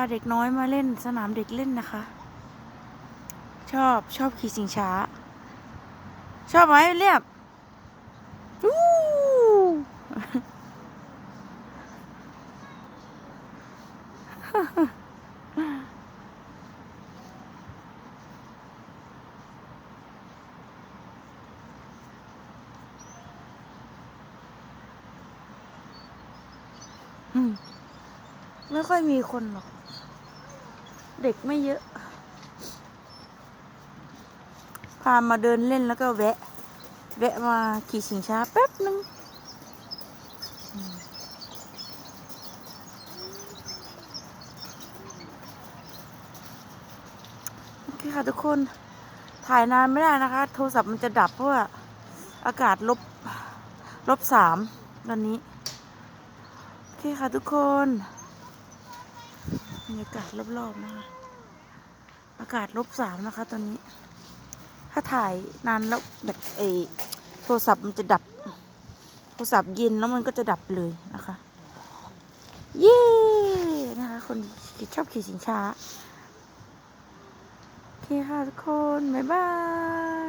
าเด็กน้อยมาเล่นสนามเด็กเล่นนะคะ ชอบชอบขี่สิงช้า ชอบไหมเรียบวู้อืม ไม่ค่อยมีคนหรอก เด็กไม่เยอะ พามาเดินเล่นแล้วก็แวะ แวะมาขี่สิงช้าแป๊บนึงโอเคค่ะทุกคน ถ่ายนานไม่ได้นะคะ โทรศัพท์มันจะดับเพราะว่าอากาศลบ ลบสามตอนนี้ โอเคค่ะทุกคน บรรยากาศรอบๆนะคะ อากาศลบสามนะคะ ตอนนี้ ถ้าถ่ายนานแล้วแบบเอโทรศัพท์มันจะดับ โทรศัพท์เย็นแล้วมันก็จะดับเลยนะคะเย้นะคะคนที่ชอบขี่สินช้าโอเคค่ะทุกคน บ๊ายบาย